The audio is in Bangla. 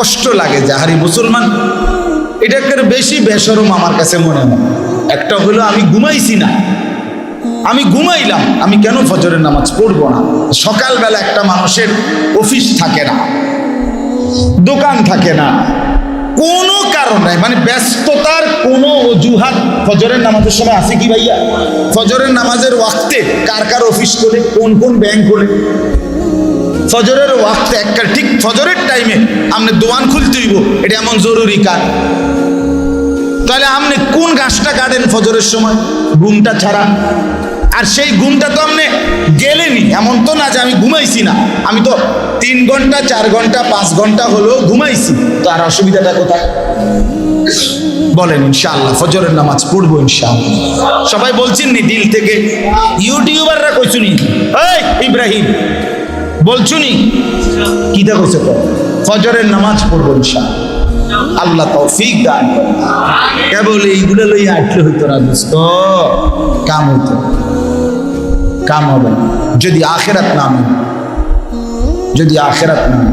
কষ্ট লাগে যাহারি মুসলমান, এটা একটা বেশি বেসরম আমার কাছে মনে হয়। একটা হলো আমি ঘুমাইছি না। আমি ঘুমাইলাম, আমি কেন ফজরের নামাজ পড়ব না? সকালবেলা একটা মানুষের অফিস থাকে না, দোকান থাকে না। কোনো কারণ নাই। মানে ব্যস্ততার কোনো অজুহাত ফজরের নামাজের সময় আছে কি ভাইয়া? ফজরের নামাজের ওয়াক্তে কার কার অফিস করে, কোন কোন ব্যাংক করে? ফজরের ওয়াক্তে একটা ঠিক ফজরের টাইমে আপনি দোয়ান খুলতে হইব, এটা এমন জরুরি কাজ। তাহলে আপনি কোন গাছটা কাটেন ফজরের সময়? ঘুমটা ছাড়া। আর সেই ঘুমটা তো আপনি গেলেনি, এমন তো না যে আমি ঘুমাইছি না। আমি তো তিন ঘণ্টা, চার ঘণ্টা, পাঁচ ঘণ্টা হলেও ঘুমাইছি। তো আর অসুবিধাটা কোথায়? বলেন ইনশাআল্লাহ, ফজরের নামাজ পড়ব ইনশাআল্লাহ। সবাই বলছেন নি, দিল থেকে ইউটিউবাররা বলছুনি কি দেখো ফজরের নামাজ পড়ব ইনশা আল্লাহ তৌফিক দান। কেবল এইগুলো লই আটলে হইতো না দোস্ত। কাম হইতো কাম হবে না। যদি আখেরাত না যদি আখেরাত নামে।